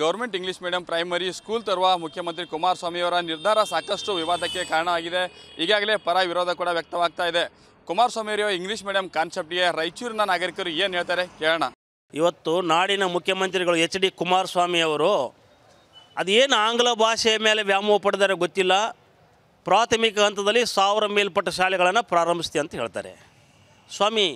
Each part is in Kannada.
Government English medium primary school ತರುವ ಮುಖ್ಯಮಂತ್ರಿ ಕುಮಾರಸ್ವಾಮಿಯವರ ನಿರ್ಧಾರ ಸಾಕಷ್ಟು ವಿವಾದಕ್ಕೆ ಕಾರಣ ಆಗಿದೆ. ಈಗಾಗಲೇ ಪರ ವಿರೋಧ ಕೂಡ ವ್ಯಕ್ತವಾಗ್ತಾ ಇದೆ. ಕುಮಾರಸ್ವಾಮಿಯವರ ಇಂಗ್ಲಿಷ್ ಮೀಡಿಯಂ ಕಾನ್ಸೆಪ್ಟ್ಗೆ ರಾಯಚೂರಿನ ನಾಗರಿಕರು ಏನು ಹೇಳ್ತಾರೆ? ಕೇಳೋಣ. ಇವತ್ತು ನಾಡಿನ ಮುಖ್ಯಮಂತ್ರಿಗಳು ಎಚ್ ಡಿ ಕುಮಾರಸ್ವಾಮಿ ಅವರು ಅದೇನು ಆಂಗ್ಲ ಭಾಷೆಯ ಮೇಲೆ ವ್ಯಾಮೋಹ ಪಡೆದರೆ ಗೊತ್ತಿಲ್ಲ. ಪ್ರಾಥಮಿಕ ಹಂತದಲ್ಲಿ ಸಾವಿರ ಮೇಲ್ಪಟ್ಟ ಶಾಲೆಗಳನ್ನು ಪ್ರಾರಂಭಿಸ್ತೀವಿ ಅಂತ ಹೇಳ್ತಾರೆ. ಸ್ವಾಮಿ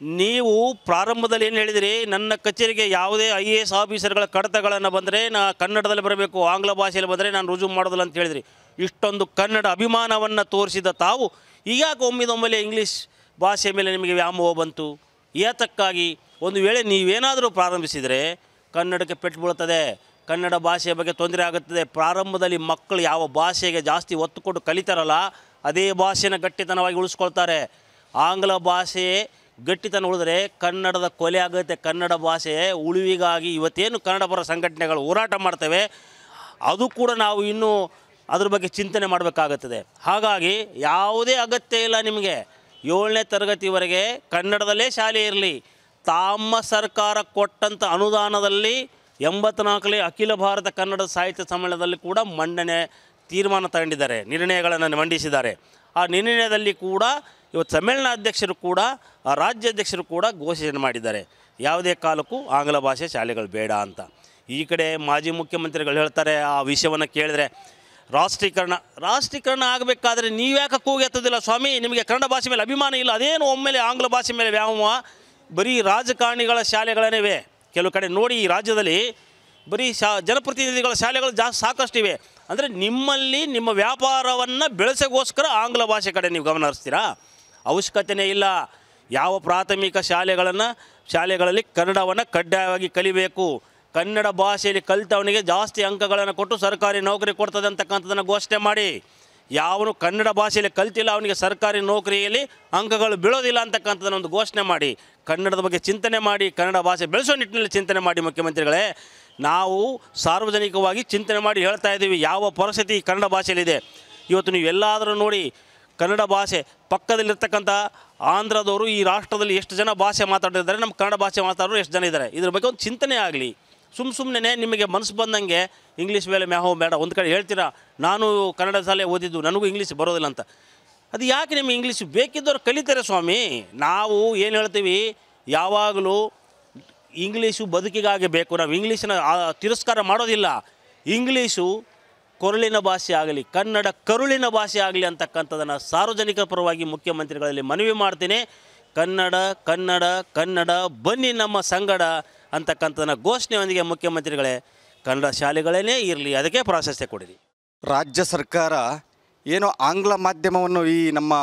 ನೀವು ಪ್ರಾರಂಭದಲ್ಲಿ ಏನು ಹೇಳಿದಿರಿ? ನನ್ನ ಕಚೇರಿಗೆ ಯಾವುದೇ ಐ ಎ ಎಸ್ ಆಫೀಸರ್ಗಳ ಕಡತಗಳನ್ನು ಬಂದರೆ ನಾ ಕನ್ನಡದಲ್ಲಿ ಬರಬೇಕು, ಆಂಗ್ಲ ಭಾಷೆಯಲ್ಲಿ ಬಂದರೆ ನಾನು ರುಜು ಮಾಡೋದಿಲ್ಲ ಅಂತ ಹೇಳಿದ್ರಿ. ಇಷ್ಟೊಂದು ಕನ್ನಡ ಅಭಿಮಾನವನ್ನು ತೋರಿಸಿದ ತಾವು ಈಗಾಗ ಒಮ್ಮಿದೊಮ್ಮೆಲೆ ಇಂಗ್ಲೀಷ್ ಭಾಷೆ ಮೇಲೆ ನಿಮಗೆ ವ್ಯಾಮೋಹ ಬಂತು? ಏತಕ್ಕಾಗಿ? ಒಂದು ವೇಳೆ ನೀವೇನಾದರೂ ಪ್ರಾರಂಭಿಸಿದರೆ ಕನ್ನಡಕ್ಕೆ ಪೆಟ್ಟು ಬೀಳ್ತದೆ ಕನ್ನಡ ಭಾಷೆಯ ಬಗ್ಗೆ ತೊಂದರೆ ಆಗುತ್ತದೆ, ಪ್ರಾರಂಭದಲ್ಲಿ ಮಕ್ಕಳು ಯಾವ ಭಾಷೆಗೆ ಜಾಸ್ತಿ ಒತ್ತು ಕೊಟ್ಟು ಕಲಿತಾರಲ್ಲ, ಅದೇ ಭಾಷೆನ ಗಟ್ಟಿತನವಾಗಿ ಉಳಿಸ್ಕೊಳ್ತಾರೆ. ಆಂಗ್ಲ ಭಾಷೆ ಗಟ್ಟಿತನ ಉಳಿದ್ರೆ ಕನ್ನಡದ ಕೊಲೆ ಆಗುತ್ತೆ. ಕನ್ನಡ ಭಾಷೆ ಉಳಿವಿಗಾಗಿ ಇವತ್ತೇನು ಕನ್ನಡ ಪರ ಸಂಘಟನೆಗಳು ಹೋರಾಟ ಮಾಡ್ತವೆ, ಅದು ಕೂಡ ನಾವು ಇನ್ನೂ ಅದ್ರ ಬಗ್ಗೆ ಚಿಂತನೆ ಮಾಡಬೇಕಾಗುತ್ತದೆ. ಹಾಗಾಗಿ ಯಾವುದೇ ಅಗತ್ಯ ಇಲ್ಲ ನಿಮಗೆ. ಏಳನೇ ತರಗತಿವರೆಗೆ ಕನ್ನಡದಲ್ಲೇ ಶಾಲೆ ಇರಲಿ. ತಮ್ಮ ಸರ್ಕಾರ ಕೊಟ್ಟಂಥ ಅನುದಾನದಲ್ಲಿ ಎಂಬತ್ನಾಲ್ಕನೇ ಅಖಿಲ ಭಾರತ ಕನ್ನಡ ಸಾಹಿತ್ಯ ಸಮ್ಮೇಳನದಲ್ಲಿ ಕೂಡ ಮಂಡನೆ ತೀರ್ಮಾನ ತಗೊಂಡಿದ್ದಾರೆ. ನಿರ್ಣಯಗಳನ್ನು ಮಂಡಿಸಿದ್ದಾರೆ. ಆ ನಿರ್ಣಯದಲ್ಲಿ ಕೂಡ ಇವತ್ತು ಸಮ್ಮೇಳನಾಧ್ಯಕ್ಷರು ಕೂಡ, ಆ ರಾಜ್ಯಾಧ್ಯಕ್ಷರು ಕೂಡ ಘೋಷಣೆ ಮಾಡಿದ್ದಾರೆ. ಯಾವುದೇ ಕಾಲಕ್ಕೂ ಆಂಗ್ಲ ಭಾಷೆ ಶಾಲೆಗಳು ಬೇಡ ಅಂತ. ಈ ಕಡೆ ಮಾಜಿ ಮುಖ್ಯಮಂತ್ರಿಗಳು ಹೇಳ್ತಾರೆ, ಆ ವಿಷಯವನ್ನು ಕೇಳಿದ್ರೆ, ರಾಷ್ಟ್ರೀಕರಣ ರಾಷ್ಟ್ರೀಕರಣ ಆಗಬೇಕಾದ್ರೆ ನೀವ್ಯಾಕೆ ಕೂಗೆತ್ತದಿಲ್ಲ ಸ್ವಾಮಿ? ನಿಮಗೆ ಕನ್ನಡ ಭಾಷೆ ಮೇಲೆ ಅಭಿಮಾನ ಇಲ್ಲ. ಅದೇನು ಒಮ್ಮೆಲೆ ಆಂಗ್ಲ ಭಾಷೆ ಮೇಲೆ ವ್ಯಾಮೋಹ? ಬರೀ ರಾಜಕಾರಣಿಗಳ ಶಾಲೆಗಳೇನಿವೆ? ಕೆಲವು ಕಡೆ ನೋಡಿ ಈ ರಾಜ್ಯದಲ್ಲಿ ಬರೀ ಶಾ, ಜನಪ್ರತಿನಿಧಿಗಳ ಶಾಲೆಗಳು ಜಾಸ್ತಿ ಸಾಕಷ್ಟಿವೆ ಅಂದರೆ ನಿಮ್ಮಲ್ಲಿ ನಿಮ್ಮ ವ್ಯಾಪಾರವನ್ನು ಬೆಳೆಸೋಗೋಸ್ಕರ ಆಂಗ್ಲ ಭಾಷೆ ಕಡೆ ನೀವು ಗಮನ ಹರಿಸ್ತೀರಾ? ಅವಶ್ಯಕತೆಯೇ ಇಲ್ಲ. ಯಾವ ಪ್ರಾಥಮಿಕ ಶಾಲೆಗಳನ್ನು ಶಾಲೆಗಳಲ್ಲಿ ಕನ್ನಡವನ್ನು ಕಡ್ಡಾಯವಾಗಿ ಕಲಿಬೇಕು. ಕನ್ನಡ ಭಾಷೆಯಲ್ಲಿ ಕಲಿತವನಿಗೆ ಜಾಸ್ತಿ ಅಂಕಗಳನ್ನು ಕೊಟ್ಟು ಸರ್ಕಾರಿ ನೌಕರಿ ಕೊಡ್ತದೆ ಅಂತಕ್ಕಂಥದ್ದನ್ನು ಘೋಷಣೆ ಮಾಡಿ. ಯಾವನು ಕನ್ನಡ ಭಾಷೆಯಲ್ಲಿ ಕಲ್ತಿಲ್ಲ ಅವನಿಗೆ ಸರ್ಕಾರಿ ನೌಕರಿಯಲ್ಲಿ ಅಂಕಗಳು ಬೀಳೋದಿಲ್ಲ ಅಂತಕ್ಕಂಥದ್ದನ್ನು ಒಂದು ಘೋಷಣೆ ಮಾಡಿ. ಕನ್ನಡದ ಬಗ್ಗೆ ಚಿಂತನೆ ಮಾಡಿ, ಕನ್ನಡ ಭಾಷೆ ಬೆಳೆಸೋ ನಿಟ್ಟಿನಲ್ಲಿ ಚಿಂತನೆ ಮಾಡಿ ಮುಖ್ಯಮಂತ್ರಿಗಳೇ. ನಾವು ಸಾರ್ವಜನಿಕವಾಗಿ ಚಿಂತನೆ ಮಾಡಿ ಹೇಳ್ತಾ ಇದ್ದೀವಿ, ಯಾವ ಪರಿಸ್ಥಿತಿ ಕನ್ನಡ ಭಾಷೆಯಲ್ಲಿದೆ. ಇವತ್ತು ನೀವು ಎಲ್ಲಾದರೂ ನೋಡಿ ಕನ್ನಡ ಭಾಷೆ ಪಕ್ಕದಲ್ಲಿರ್ತಕ್ಕಂಥ ಆಂಧ್ರದವರು ಈ ರಾಷ್ಟ್ರದಲ್ಲಿ ಎಷ್ಟು ಜನ ಭಾಷೆ ಮಾತಾಡ್ತಿದ್ದಾರೆ, ನಮ್ಮ ಕನ್ನಡ ಭಾಷೆ ಮಾತಾಡೋರು ಎಷ್ಟು ಜನ ಇದ್ದಾರೆ? ಇದ್ರ ಬಗ್ಗೆ ಒಂದು ಚಿಂತನೆ ಆಗಲಿ. ಸುಮ್ಮ ಸುಮ್ಮನೆ ನಿಮಗೆ ಮನಸ್ಸು ಬಂದಂಗೆ ಇಂಗ್ಲೀಷ್ ಮೇಲೆ ಮ್ಯಾಹೋ ಬೇಡ, ಒಂದು ಕಡೆ ಹೇಳ್ತೀರಾ, ನಾನು ಕನ್ನಡ ಶಾಲೆ ಓದಿದ್ದು, ನನಗೂ ಇಂಗ್ಲೀಷ್ ಬರೋದಿಲ್ಲ ಅಂತ. ಅದು ಯಾಕೆ ನಿಮಗೆ ಇಂಗ್ಲೀಷ್ ಬೇಕಿದ್ದವ್ರು ಕಲಿತಾರೆ ಸ್ವಾಮಿ? ನಾವು ಏನು ಹೇಳ್ತೀವಿ, ಯಾವಾಗಲೂ ಇಂಗ್ಲೀಷು ಬದುಕಿಗಾಗಿ ಬೇಕು, ನಾವು ಇಂಗ್ಲೀಷನ್ನ ತಿರಸ್ಕಾರ ಮಾಡೋದಿಲ್ಲ. ಇಂಗ್ಲೀಷು ಕೊರಳಿನ ಭಾಷೆ ಆಗಲಿ, ಕನ್ನಡ ಕರುಳಿನ ಭಾಷೆ ಆಗಲಿ ಅಂತಕ್ಕಂಥದ್ದನ್ನು ಸಾರ್ವಜನಿಕ ಪರವಾಗಿ ಮುಖ್ಯಮಂತ್ರಿಗಳಲ್ಲಿ ಮನವಿ ಮಾಡ್ತೀನಿ. ಕನ್ನಡ ಕನ್ನಡ ಕನ್ನಡ, ಬನ್ನಿ ನಮ್ಮ ಸಂಗಡ ಅಂತಕ್ಕಂಥದ್ದನ್ನು ಘೋಷಣೆಯೊಂದಿಗೆ ಮುಖ್ಯಮಂತ್ರಿಗಳೇ, ಕನ್ನಡ ಶಾಲೆಗಳೇ ಇರಲಿ, ಅದಕ್ಕೆ ಪ್ರಾಶಸ್ತ್ಯ ಕೊಡಿರಿ. ರಾಜ್ಯ ಸರ್ಕಾರ ಏನು ಆಂಗ್ಲ ಮಾಧ್ಯಮವನ್ನು ಈ ನಮ್ಮ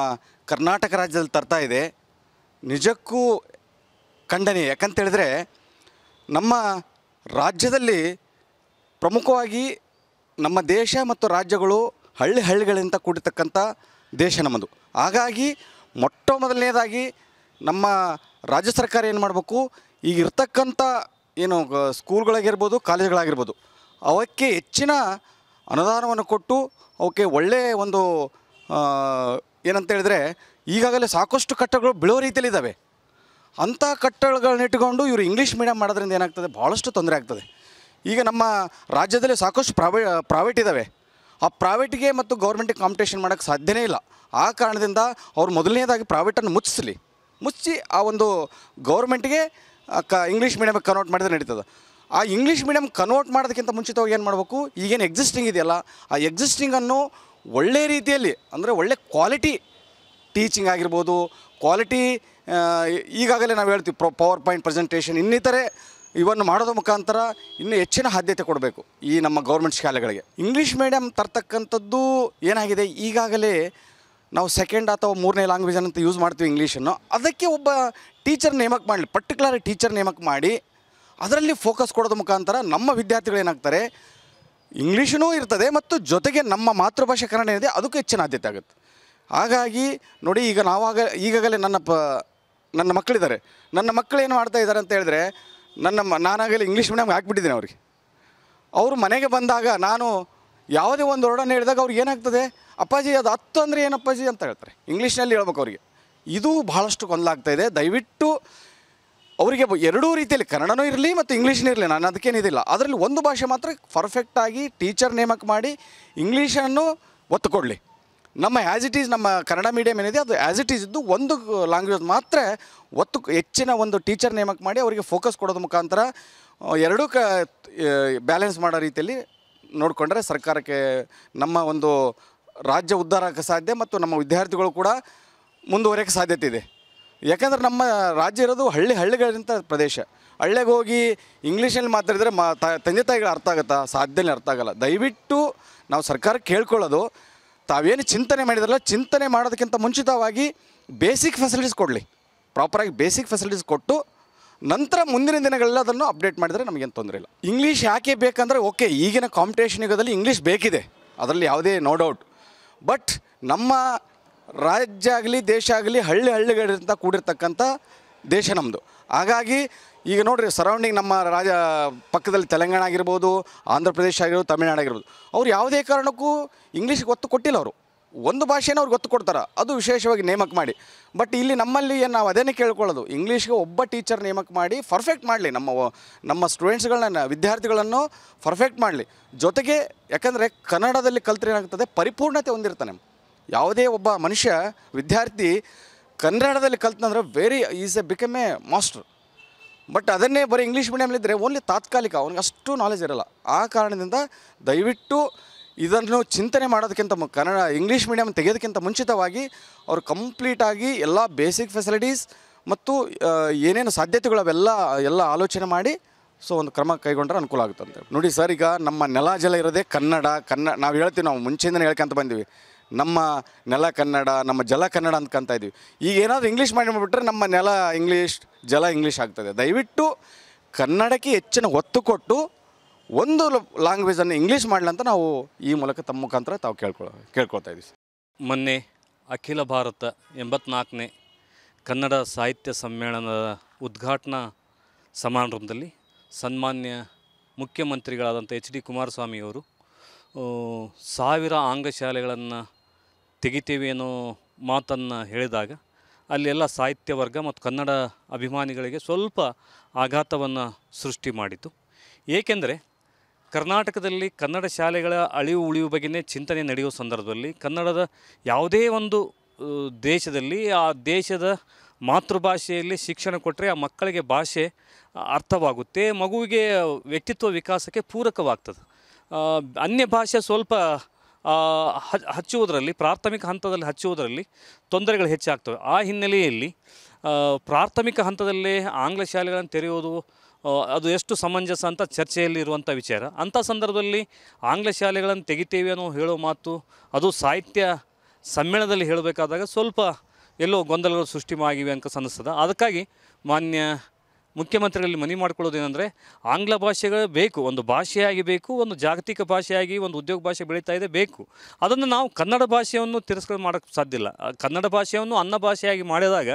ಕರ್ನಾಟಕ ರಾಜ್ಯದಲ್ಲಿ ತರ್ತಾ ಇದೆ. ನಿಜಕ್ಕೂ ಖಂಡನೆ ಯಾಕಂತೇಳಿದ್ರೆ ನಮ್ಮ ರಾಜ್ಯದಲ್ಲಿ ಪ್ರಮುಖವಾಗಿ ನಮ್ಮ ದೇಶ ಮತ್ತು ರಾಜ್ಯಗಳು ಹಳ್ಳಿ ಹಳ್ಳಿಗಳಿಂದ ಕೂಡಿರ್ತಕ್ಕಂಥ ದೇಶ ನಮ್ಮದು. ಹಾಗಾಗಿ ಮೊಟ್ಟ ಮೊದಲನೇದಾಗಿ ನಮ್ಮ ರಾಜ್ಯ ಸರ್ಕಾರ ಏನು ಮಾಡಬೇಕು? ಈಗ ಇರ್ತಕ್ಕಂಥ ಏನು ಸ್ಕೂಲ್ಗಳಾಗಿರ್ಬೋದು, ಕಾಲೇಜ್ಗಳಾಗಿರ್ಬೋದು, ಅವಕ್ಕೆ ಹೆಚ್ಚಿನ ಅನುದಾನವನ್ನು ಕೊಟ್ಟು ಅವಕ್ಕೆ ಒಳ್ಳೆಯ ಒಂದು ಏನಂತ ಹೇಳಿದರೆ ಈಗಾಗಲೇ ಸಾಕಷ್ಟು ಕಟ್ಟಡಗಳು ಬೀಳೋ ರೀತಿಯಲ್ಲಿದ್ದಾವೆ. ಅಂಥ ಕಟ್ಟಡಗಳನ್ನ ಇಟ್ಟುಕೊಂಡು ಇವರು ಇಂಗ್ಲೀಷ್ ಮೀಡಿಯಂ ಮಾಡೋದ್ರಿಂದ ಏನಾಗ್ತದೆ? ಭಾಳಷ್ಟು ತೊಂದರೆ ಆಗ್ತದೆ. ಈಗ ನಮ್ಮ ರಾಜ್ಯದಲ್ಲಿ ಸಾಕಷ್ಟು ಪ್ರೈವೇ ಪ್ರೈವೇಟ್ ಇದ್ದಾವೆ ಆ ಪ್ರೈವೇಟಿಗೆ ಮತ್ತು ಗೌರ್ಮೆಂಟಿಗೆ ಕಾಂಪಿಟೇಷನ್ ಮಾಡೋಕ್ಕೆ ಸಾಧ್ಯನೇ ಇಲ್ಲ. ಆ ಕಾರಣದಿಂದ ಅವ್ರು ಮೊದಲನೇದಾಗಿ ಪ್ರೈವೇಟನ್ನು ಮುಚ್ಚಿಸಲಿ. ಮುಚ್ಚಿ ಆ ಒಂದು ಗೌರ್ಮೆಂಟಿಗೆ ಕ ಇಂಗ್ಲೀಷ್ ಮೀಡಿಯಮ್ಗೆ ಕನ್ವರ್ಟ್ ಮಾಡಿದ್ರೆ ನಡೀತದೆ. ಆ ಇಂಗ್ಲೀಷ್ ಮೀಡಿಯಮ್ ಕನ್ವರ್ಟ್ ಮಾಡೋದಕ್ಕಿಂತ ಮುಂಚಿತವಾಗಿ ಏನು ಮಾಡಬೇಕು? ಈಗೇನು ಎಕ್ಸಿಸ್ಟಿಂಗ್ ಇದೆಯಲ್ಲ, ಆ ಎಕ್ಸಿಸ್ಟಿಂಗನ್ನು ಒಳ್ಳೆ ರೀತಿಯಲ್ಲಿ, ಅಂದರೆ ಒಳ್ಳೆ ಕ್ವಾಲಿಟಿ ಟೀಚಿಂಗ್ ಆಗಿರ್ಬೋದು ಕ್ವಾಲಿಟಿ ಈಗಾಗಲೇ ನಾವು ಹೇಳ್ತೀವಿ ಪ್ರೊ ಪವರ್ ಪಾಯಿಂಟ್ ಪ್ರೆಸೆಂಟೇಷನ್ ಇನ್ನಿತರೆ ಇವನ್ನು ಮಾಡೋದ್ರ ಮುಖಾಂತರ ಇನ್ನೂ ಹೆಚ್ಚಿನ ಆದ್ಯತೆ ಕೊಡಬೇಕು ಈ ನಮ್ಮ ಗೌರ್ಮೆಂಟ್ ಶಾಲೆಗಳಿಗೆ. ಇಂಗ್ಲೀಷ್ ಮೀಡಿಯಮ್ ತರ್ತಕ್ಕಂಥದ್ದು ಏನಾಗಿದೆ? ಈಗಾಗಲೇ ನಾವು ಸೆಕೆಂಡ್ ಅಥವಾ ಮೂರನೇ ಲ್ಯಾಂಗ್ವೇಜ್ ಅಂತ ಯೂಸ್ ಮಾಡ್ತೀವಿ ಇಂಗ್ಲೀಷನ್ನು ಅದಕ್ಕೆ ಒಬ್ಬ ಟೀಚರ್ ನೇಮಕ ಮಾಡಲಿ ಪರ್ಟಿಕ್ಯುಲರ್ ಟೀಚರ್ ನೇಮಕ ಮಾಡಿ, ಅದರಲ್ಲಿ ಫೋಕಸ್ ಕೊಡೋದ್ರ ಮುಖಾಂತರ ನಮ್ಮ ವಿದ್ಯಾರ್ಥಿಗಳು ಏನಾಗ್ತಾರೆ? ಇಂಗ್ಲೀಷನೂ ಇರ್ತದೆ ಮತ್ತು ಜೊತೆಗೆ ನಮ್ಮ ಮಾತೃಭಾಷೆ ಕನ್ನಡ ಏನಿದೆ ಅದಕ್ಕೂ ಹೆಚ್ಚಿನ ಆದ್ಯತೆ ಆಗುತ್ತೆ. ಹಾಗಾಗಿ ನೋಡಿ ಈಗ ನಾವಾಗ ಈಗಾಗಲೇ ನನ್ನ ಪ ನನ್ನ ಮಕ್ಕಳಿದ್ದಾರೆ. ನನ್ನ ಮಕ್ಕಳು ಏನು ಮಾಡ್ತಾ ಇದ್ದಾರೆ ಅಂತ ಹೇಳಿದ್ರೆ ನನ್ನ ನಾನಾಗಲೇ ಇಂಗ್ಲೀಷ್ ಮೀಡಿಯಮ್ಗೆ ಹಾಕ್ಬಿಟ್ಟಿದ್ದೀನಿ ಅವ್ರಿಗೆ. ಅವರು ಮನೆಗೆ ಬಂದಾಗ ನಾನು ಯಾವುದೇ ಒಂದು ವರ್ಡನ್ನು ಹೇಳಿದಾಗ ಅವ್ರಿಗೆ ಏನಾಗ್ತದೆ? ಅಪ್ಪಾಜಿ, ಅದು ಹತ್ತು ಅಂದರೆ ಏನು ಅಪ್ಪಾಜಿ ಅಂತ ಹೇಳ್ತಾರೆ. ಇಂಗ್ಲೀಷ್ನಲ್ಲಿ ಹೇಳ್ಬೇಕು ಅವರಿಗೆ. ಇದು ಬಹಳಷ್ಟು ಗೊಂದಲಾಗ್ತಾ ಇದೆ. ದಯವಿಟ್ಟು ಅವರಿಗೆ ಎರಡೂ ರೀತಿಯಲ್ಲಿ ಕನ್ನಡನೂ ಇರಲಿ ಮತ್ತು ಇಂಗ್ಲೀಷ್ನೂ ಇರಲಿ. ನಾನು ಅದಕ್ಕೇನಿದಿಲ್ಲ ಅದರಲ್ಲಿ ಒಂದು ಭಾಷೆ ಮಾತ್ರ ಪರ್ಫೆಕ್ಟಾಗಿ ಟೀಚರ್ ನೇಮಕ ಮಾಡಿ ಇಂಗ್ಲೀಷನ್ನು ಒತ್ತು ಕೊಡಲಿ ನಮ್ಮ ಆ್ಯಸ್ ಇಟ್ ಈಸ್ ನಮ್ಮ ಕನ್ನಡ ಮೀಡಿಯಮ್ ಏನಿದೆ, ಅದು ಆ್ಯಸ್ ಇಟ್ ಈಸ್ ಇದ್ದು ಒಂದು ಲ್ಯಾಂಗ್ವೇಜ್ ಮಾತ್ರ ಒತ್ತು ಹೆಚ್ಚಿನ ಒಂದು ಟೀಚರ್ ನೇಮಕ ಮಾಡಿ ಅವರಿಗೆ ಫೋಕಸ್ ಕೊಡೋದ್ರ ಮುಖಾಂತರ ಎರಡೂ ಕ ಬ್ಯಾಲೆನ್ಸ್ ಮಾಡೋ ರೀತಿಯಲ್ಲಿ ನೋಡಿಕೊಂಡ್ರೆ ಸರ್ಕಾರಕ್ಕೆ ನಮ್ಮ ಒಂದು ರಾಜ್ಯ ಉದ್ಧಾರ ಆಗಕ್ಕೆ ಸಾಧ್ಯ ಮತ್ತು ನಮ್ಮ ವಿದ್ಯಾರ್ಥಿಗಳು ಕೂಡ ಮುಂದುವರಿಯೋಕ್ಕೆ ಸಾಧ್ಯತೆ ಇದೆ. ಯಾಕಂದ್ರೆ ನಮ್ಮ ರಾಜ್ಯ ಇರೋದು ಹಳ್ಳಿ ಹಳ್ಳಿಗಳಿಂತ ಪ್ರದೇಶ. ಹಳ್ಳಿಗೆ ಹೋಗಿ ಇಂಗ್ಲೀಷಲ್ಲಿ ಮಾತಾಡಿದರೆ ಮಾ ತಂದೆ ತಾಯಿಗಳು ಅರ್ಥ ಆಗುತ್ತಾ? ಸಾಧ್ಯನೇ ಅರ್ಥ ಆಗಲ್ಲ. ದಯವಿಟ್ಟು ನಾವು ಸರ್ಕಾರಕ್ಕೆ ಕೇಳ್ಕೊಳ್ಳೋದು. ತಾವೇನು ಚಿಂತನೆ ಮಾಡಿದ್ರಲ್ಲ, ಚಿಂತನೆ ಮಾಡೋದಕ್ಕಿಂತ ಮುಂಚಿತವಾಗಿ ಬೇಸಿಕ್ ಫೆಸಿಲಿಟೀಸ್ ಕೊಡಲಿ. ಪ್ರಾಪರಾಗಿ ಬೇಸಿಕ್ ಫೆಸಿಲಿಟೀಸ್ ಕೊಟ್ಟು ನಂತರ ಮುಂದಿನ ದಿನಗಳಲ್ಲಿ ಅದನ್ನು ಅಪ್ಡೇಟ್ ಮಾಡಿದರೆ ನಮಗೇನು ತೊಂದರೆ ಇಲ್ಲ. ಇಂಗ್ಲೀಷ್ ಯಾಕೆ ಬೇಕಂದರೆ ಓಕೆ ಈಗಿನ ಕಾಂಪಿಟೇಷನ್ ಯುಗದಲ್ಲಿ ಇಂಗ್ಲೀಷ್ ಬೇಕಿದೆ. ಅದರಲ್ಲಿ ಯಾವುದೇ ನೋ ಡೌಟ್ ಬಟ್ ನಮ್ಮ ರಾಜ್ಯ ಆಗಲಿ, ದೇಶ ಆಗಲಿ ಹಳ್ಳಿ ಹಳ್ಳಿಗಳಿಂದ ಕೂಡಿರ್ತಕ್ಕಂಥ ದೇಶ ನಮ್ಮದು ಹಾಗಾಗಿ ಈಗ ನೋಡ್ರಿ ಸರೌಂಡಿಂಗ್ ನಮ್ಮ ರಾಜ ಪಕ್ಕದಲ್ಲಿ ತೆಲಂಗಾಣ ಆಗಿರ್ಬೋದು, ಆಂಧ್ರ ಪ್ರದೇಶ ಆಗಿರ್ಬೋದು, ತಮಿಳ್ನಾಡು ಆಗಿರ್ಬೋದು, ಅವ್ರು ಯಾವುದೇ ಕಾರಣಕ್ಕೂ ಇಂಗ್ಲೀಷ್ಗೆ ಒತ್ತು ಕೊಟ್ಟಿಲ್ಲ ಅವರು. ಒಂದು ಭಾಷೆನ ಅವ್ರಿಗೆ ಗೊತ್ತು ಕೊಡ್ತಾರೆ. ಅದು ವಿಶೇಷವಾಗಿ ನೇಮಕ ಮಾಡಿ. ಬಟ್ ಇಲ್ಲಿ ನಮ್ಮಲ್ಲಿ ಏನು ನಾವು ಅದೇನೇ ಕೇಳ್ಕೊಳ್ಳೋದು. ಇಂಗ್ಲೀಷ್ಗೆ ಒಬ್ಬ ಟೀಚರ್ ನೇಮಕ ಮಾಡಿ ಪರ್ಫೆಕ್ಟ್ ಮಾಡಲಿ. ನಮ್ಮ ನಮ್ಮ ಸ್ಟೂಡೆಂಟ್ಸ್ಗಳನ್ನ ವಿದ್ಯಾರ್ಥಿಗಳನ್ನು ಪರ್ಫೆಕ್ಟ್ ಮಾಡಲಿ. ಜೊತೆಗೆ ಯಾಕಂದರೆ ಕನ್ನಡದಲ್ಲಿ ಕಲ್ತ್ರೆ ಏನಾಗ್ತದೆ? ಪರಿಪೂರ್ಣತೆ ಹೊಂದಿರ್ತಾನೆ. ಯಾವುದೇ ಒಬ್ಬ ಮನುಷ್ಯ, ವಿದ್ಯಾರ್ಥಿ ಕನ್ನಡದಲ್ಲಿ ಕಲ್ತಂದ್ರೆ very is a become a master but ಅದನ್ನೇ ಬರೀ ಇಂಗ್ಲೀಷ್ ಮೀಡಿಯಮ್ಲಿದ್ದರೆ ಓನ್ಲಿ ತಾತ್ಕಾಲಿಕ, ಅವ್ನಿಗೆ ಅಷ್ಟು ನಾಲೆಜ್ ಇರಲ್ಲ. ಆ ಕಾರಣದಿಂದ ದಯವಿಟ್ಟು ಇದನ್ನು ಚಿಂತನೆ ಮಾಡೋದಕ್ಕಿಂತ ಕನ್ನಡ ಇಂಗ್ಲೀಷ್ ಮೀಡಿಯಮ್ ತೆಗೆಯೋದಕ್ಕಿಂತ ಮುಂಚಿತವಾಗಿ ಅವರು ಕಂಪ್ಲೀಟಾಗಿ ಎಲ್ಲ ಬೇಸಿಕ್ ಫೆಸಿಲಿಟೀಸ್ ಮತ್ತು ಏನೇನು ಸಾಧ್ಯತೆಗಳು ಅವೆಲ್ಲ, ಎಲ್ಲ ಆಲೋಚನೆ ಮಾಡಿ, ಸೊ ಒಂದು ಕ್ರಮ ಕೈಗೊಂಡ್ರೆ ಅನುಕೂಲ ಆಗುತ್ತಂತೆ ನೋಡಿ ಸರ್, ಈಗ ನಮ್ಮ ನೆಲ ಜಲ ಇರೋದೇ ಕನ್ನಡ ಕನ್ನಡ ನಾವು ಹೇಳ್ತೀವಿ, ನಾವು ಮುಂಚೆಯಿಂದ ಹೇಳ್ಕೊಂತ ಬಂದೀವಿ. ನಮ್ಮ ನೆಲ ಕನ್ನಡ, ನಮ್ಮ ಜಲ ಕನ್ನಡ ಅಂತ ಇದ್ದೀವಿ ಈಗ ಏನಾದರೂ ಇಂಗ್ಲೀಷ್ ಮಾಡಿಬಿಟ್ರೆ ನಮ್ಮ ನೆಲ ಇಂಗ್ಲೀಷ್ ಜಲ ಇಂಗ್ಲೀಷ್ ಆಗ್ತದೆ. ದಯವಿಟ್ಟು ಕನ್ನಡಕ್ಕೆ ಹೆಚ್ಚಿನ ಒತ್ತು ಕೊಟ್ಟು ಒಂದು ಲ್ಯಾಂಗ್ವೇಜನ್ನು ಇಂಗ್ಲೀಷ್ ಮಾಡಲಿ ಅಂತ ನಾವು ಈ ಮೂಲಕ ತಮ್ಮ ಮುಖಾಂತರ ತಾವು ಕೇಳ್ಕೊಳ, ಕೇಳ್ಕೊಳ್ತಾ ಇದ್ದೀವಿ. ಮೊನ್ನೆ ಅಖಿಲ ಭಾರತ ಎಂಬತ್ನಾಲ್ಕನೇ ಕನ್ನಡ ಸಾಹಿತ್ಯ ಸಮ್ಮೇಳನದ ಉದ್ಘಾಟನಾ ಸಮಾರಂಭದಲ್ಲಿ ಸನ್ಮಾನ್ಯ ಮುಖ್ಯಮಂತ್ರಿಗಳಾದಂಥ ಎಚ್ ಡಿ ಕುಮಾರಸ್ವಾಮಿಯವರು ಸಾವಿರ ಆಂಗ್ಲ ಶಾಲೆಗಳನ್ನು ತೆಗಿತೇವೆ ಅನ್ನೋ ಮಾತನ್ನು ಹೇಳಿದಾಗ ಅಲ್ಲೆಲ್ಲ ಸಾಹಿತ್ಯ ವರ್ಗ ಮತ್ತು ಕನ್ನಡ ಅಭಿಮಾನಿಗಳಿಗೆ ಸ್ವಲ್ಪ ಆಘಾತವನ್ನು ಸೃಷ್ಟಿ ಮಾಡಿತು. ಏಕೆಂದರೆ ಕರ್ನಾಟಕದಲ್ಲಿ ಕನ್ನಡ ಶಾಲೆಗಳ ಅಳಿವು ಉಳಿವು ಬಗ್ಗೆನೇ ಚಿಂತನೆ ನಡೆಯುವ ಸಂದರ್ಭದಲ್ಲಿ ಕನ್ನಡದ ಯಾವುದೇ ಒಂದು ದೇಶದಲ್ಲಿ ಆ ದೇಶದ ಮಾತೃಭಾಷೆಯಲ್ಲಿ ಶಿಕ್ಷಣ ಕೊಟ್ಟರೆ ಆ ಮಕ್ಕಳಿಗೆ ಭಾಷೆ ಅರ್ಥವಾಗುತ್ತೆ, ಮಗುವಿಗೆ ವ್ಯಕ್ತಿತ್ವ ವಿಕಾಸಕ್ಕೆ ಪೂರಕವಾಗ್ತದೆ. ಅನ್ಯ ಭಾಷೆ ಸ್ವಲ್ಪ ಹಚ್ಚುವುದರಲ್ಲಿ ಪ್ರಾಥಮಿಕ ಹಂತದಲ್ಲಿ ಹಚ್ಚುವುದರಲ್ಲಿ ತೊಂದರೆಗಳು ಹೆಚ್ಚಾಗ್ತವೆ ಆ ಹಿನ್ನೆಲೆಯಲ್ಲಿ ಪ್ರಾಥಮಿಕ ಹಂತದಲ್ಲೇ ಆಂಗ್ಲ ಶಾಲೆಗಳನ್ನು ತೆರೆಯುವುದು ಅದು ಎಷ್ಟು ಸಮಂಜಸ ಅಂತ ಚರ್ಚೆಯಲ್ಲಿ ಇರುವಂಥ ವಿಚಾರ. ಅಂಥ ಸಂದರ್ಭದಲ್ಲಿ ಆಂಗ್ಲ ಶಾಲೆಗಳನ್ನು ತೆಗಿತೇವೆ ಅನ್ನೋ ಹೇಳೋ ಮಾತು, ಅದು ಸಾಹಿತ್ಯ ಸಮ್ಮೇಳನದಲ್ಲಿ ಹೇಳಬೇಕಾದಾಗ ಸ್ವಲ್ಪ ಎಲ್ಲೋ ಗೊಂದಲಗಳು ಸೃಷ್ಟಿ ಆಗಿವೆ ಅಂತ ಅನ್ನಿಸ್ತದೆ ಅದಕ್ಕಾಗಿ ಮಾನ್ಯ ಮುಖ್ಯಮಂತ್ರಿಗಳಲ್ಲಿ ಮನವಿ ಮಾಡ್ಕೊಳ್ಳೋದೇನೆಂದರೆ ಆಂಗ್ಲ ಭಾಷೆಗಳು ಬೇಕು, ಒಂದು ಭಾಷೆಯಾಗಿ ಬೇಕು, ಒಂದು ಜಾಗತಿಕ ಭಾಷೆಯಾಗಿ, ಒಂದು ಉದ್ಯೋಗ ಭಾಷೆ ಬೆಳೀತಾ ಇದೆ ಬೇಕು. ಅದನ್ನು ನಾವು ಕನ್ನಡ ಭಾಷೆಯನ್ನು ತಿರಸ್ಕಾರ ಮಾಡೋಕ್ಕೆ ಸಾಧ್ಯ ಇಲ್ಲ. ಕನ್ನಡ ಭಾಷೆಯನ್ನು ಅನ್ನ ಭಾಷೆಯಾಗಿ ಮಾಡಿದಾಗ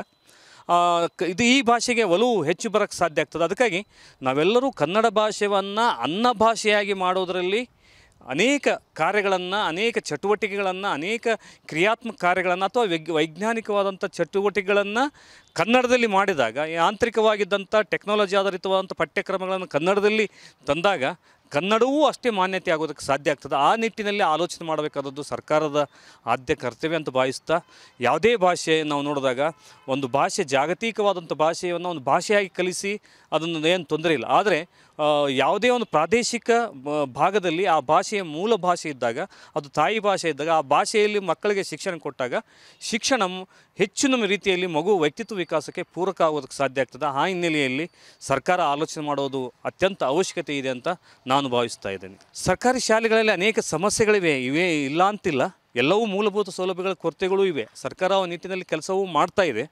ಇದು ಈ ಭಾಷೆಗೆ ಒಲವು ಹೆಚ್ಚು ಬರೋಕ್ಕೆ ಸಾಧ್ಯ ಆಗ್ತದೆ. ಅದಕ್ಕಾಗಿ ನಾವೆಲ್ಲರೂ ಕನ್ನಡ ಭಾಷೆಯನ್ನು ಅನ್ನ ಭಾಷೆಯಾಗಿ ಮಾಡೋದರಲ್ಲಿ ಅನೇಕ ಕಾರ್ಯಗಳನ್ನು, ಅನೇಕ ಚಟುವಟಿಕೆಗಳನ್ನು, ಅನೇಕ ಕ್ರಿಯಾತ್ಮಕ ಕಾರ್ಯಗಳನ್ನು ಅಥವಾ ವೈಜ್ ವೈಜ್ಞಾನಿಕವಾದಂಥ ಚಟುವಟಿಕೆಗಳನ್ನು ಕನ್ನಡದಲ್ಲಿ ಮಾಡಿದಾಗ ಯಾಂತ್ರಿಕವಾಗಿದ್ದಂಥ ಟೆಕ್ನಾಲಜಿ ಆಧಾರಿತವಾದಂಥ ಪಠ್ಯಕ್ರಮಗಳನ್ನು ಕನ್ನಡದಲ್ಲಿ ತಂದಾಗ ಕನ್ನಡವೂ ಅಷ್ಟೇ ಮಾನ್ಯತೆ ಆಗೋದಕ್ಕೆ ಸಾಧ್ಯ ಆಗ್ತದೆ. ಆ ನಿಟ್ಟಿನಲ್ಲಿ ಆಲೋಚನೆ ಮಾಡಬೇಕಾದದ್ದು ಸರ್ಕಾರದ ಆದ್ಯ ಕರ್ತವ್ಯ ಅಂತ ಭಾವಿಸ್ತಾ, ಯಾವುದೇ ಭಾಷೆ ನಾವು ನೋಡಿದಾಗ ಒಂದು ಭಾಷೆ ಜಾಗತಿಕವಾದಂಥ ಭಾಷೆಯನ್ನು ಒಂದು ಭಾಷೆಯಾಗಿ ಕಲಿಸಿ ಅದನ್ನು ಏನು ತೊಂದರೆ ಇಲ್ಲ. ಆದರೆ ಯಾವುದೇ ಒಂದು ಪ್ರಾದೇಶಿಕ ಭಾಗದಲ್ಲಿ ಆ ಭಾಷೆಯ ಮೂಲ ಭಾಷೆ ಇದ್ದಾಗ, ಅದು ತಾಯಿ ಭಾಷೆ ಇದ್ದಾಗ, ಆ ಭಾಷೆಯಲ್ಲಿ ಮಕ್ಕಳಿಗೆ ಶಿಕ್ಷಣ ಕೊಟ್ಟಾಗ, ಶಿಕ್ಷಣ ಹೆಚ್ಚಿನ ರೀತಿಯಲ್ಲಿ ಮಗು ವ್ಯಕ್ತಿತ್ವ ವಿಕಾಸಕ್ಕೆ ಪೂರಕ ಆಗೋದಕ್ಕೆ ಸಾಧ್ಯ ಆಗ್ತದೆ. ಆ ಹಿನ್ನೆಲೆಯಲ್ಲಿ ಸರ್ಕಾರ ಆಲೋಚನೆ ಮಾಡೋದು ಅತ್ಯಂತ ಅವಶ್ಯಕತೆ ಇದೆ ಅಂತ ನಾನು ಭಾವಿಸ್ತಾ ಇದ್ದೇನೆ. ಸರ್ಕಾರಿ ಶಾಲೆಗಳಲ್ಲಿ ಅನೇಕ ಸಮಸ್ಯೆಗಳಿವೆ. ಇವೆ ಇಲ್ಲ ಅಂತಿಲ್ಲ. ಎಲ್ಲವೂ ಮೂಲಭೂತ ಸೌಲಭ್ಯಗಳ ಕೊರತೆಗಳೂ ಇವೆ. ಸರ್ಕಾರ ಆ ನಿಟ್ಟಿನಲ್ಲಿ ಕೆಲಸವೂ ಮಾಡ್ತಾ ಇದೆ.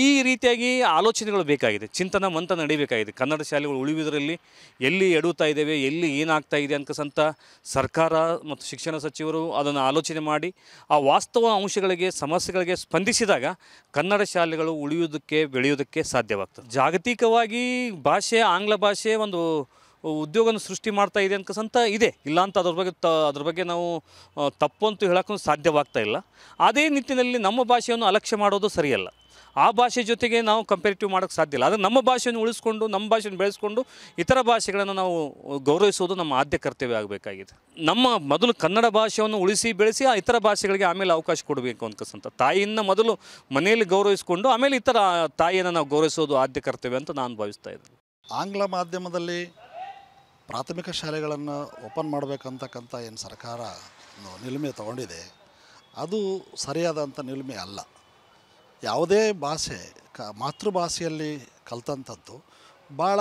ಈ ರೀತಿಯಾಗಿ ಆಲೋಚನೆಗಳು ಬೇಕಾಗಿದೆ. ಚಿಂತನ ಮಂತ ನಡೀಬೇಕಾಗಿದೆ. ಕನ್ನಡ ಶಾಲೆಗಳು ಉಳಿಯುವುದರಲ್ಲಿ ಎಲ್ಲಿ ಎಡುತ್ತಾ ಇದ್ದೇವೆ, ಎಲ್ಲಿ ಏನಾಗ್ತಾ ಇದೆ ಅನ್ಕಸಂತ ಸರ್ಕಾರ ಮತ್ತು ಶಿಕ್ಷಣ ಸಚಿವರು ಅದನ್ನು ಆಲೋಚನೆ ಮಾಡಿ, ಆ ವಾಸ್ತವ ಅಂಶಗಳಿಗೆ, ಸಮಸ್ಯೆಗಳಿಗೆ ಸ್ಪಂದಿಸಿದಾಗ ಕನ್ನಡ ಶಾಲೆಗಳು ಉಳಿಯುವುದಕ್ಕೆ, ಬೆಳೆಯುವುದಕ್ಕೆ ಸಾಧ್ಯವಾಗ್ತದೆ. ಜಾಗತಿಕವಾಗಿ ಭಾಷೆ, ಆಂಗ್ಲ ಭಾಷೆ ಒಂದು ಉದ್ಯೋಗವನ್ನು ಸೃಷ್ಟಿ ಮಾಡ್ತಾ ಇದೆ ಅನ್ಕಸಂತ ಇದೆ. ಇಲ್ಲ ಅಂತ ಅದ್ರ ಬಗ್ಗೆ ತ, ಅದ್ರ ಬಗ್ಗೆ ನಾವು ತಪ್ಪು ಅಂತೂ ಹೇಳೋಕ್ಕೂ ಸಾಧ್ಯವಾಗ್ತಾ ಇಲ್ಲ. ಅದೇ ನಿಟ್ಟಿನಲ್ಲಿ ನಮ್ಮ ಭಾಷೆಯನ್ನು ಅಲಕ್ಷ್ಯ ಮಾಡೋದು ಸರಿಯಲ್ಲ. ಆ ಭಾಷೆ ಜೊತೆಗೆ ನಾವು ಕಂಪೇರಿಟಿವ್ ಮಾಡೋಕ್ಕೆ ಸಾಧ್ಯ ಇಲ್ಲ. ಆದರೆ ನಮ್ಮ ಭಾಷೆಯನ್ನು ಉಳಿಸ್ಕೊಂಡು, ನಮ್ಮ ಭಾಷೆಯನ್ನು ಬೆಳೆಸ್ಕೊಂಡು ಇತರ ಭಾಷೆಗಳನ್ನು ನಾವು ಗೌರವಿಸುವುದು ನಮ್ಮ ಆದ್ಯ ಕರ್ತವ್ಯ ಆಗಬೇಕಾಗಿದೆ. ನಮ್ಮ ಮೊದಲು ಕನ್ನಡ ಭಾಷೆಯನ್ನು ಉಳಿಸಿ, ಬೆಳೆಸಿ, ಆ ಇತರ ಭಾಷೆಗಳಿಗೆ ಆಮೇಲೆ ಅವಕಾಶ ಕೊಡಬೇಕು ಅನ್ಕಸಂತ ತಾಯಿಯನ್ನು ಮೊದಲು ಮನೆಯಲ್ಲಿ ಗೌರವಿಸಿಕೊಂಡು ಆಮೇಲೆ ಇತರ ತಾಯಿಯನ್ನು ನಾವು ಗೌರವಿಸೋದು ಆದ್ಯ ಕರ್ತವ್ಯ ಅಂತ ನಾನು ಭಾವಿಸ್ತಾ ಇದ್ದೀನಿ. ಆಂಗ್ಲ ಮಾಧ್ಯಮದಲ್ಲಿ ಪ್ರಾಥಮಿಕ ಶಾಲೆಗಳನ್ನು ಓಪನ್ ಮಾಡಬೇಕಂತಕ್ಕಂಥ ಏನು ಸರ್ಕಾರ ನಿಲುಮೆ ತಗೊಂಡಿದೆ, ಅದು ಸರಿಯಾದಂಥ ನಿಲುಮೆ ಅಲ್ಲ. ಯಾವುದೇ ಭಾಷೆ, ಕ, ಮಾತೃಭಾಷೆಯಲ್ಲಿ ಕಲ್ತಂಥದ್ದು ಭಾಳ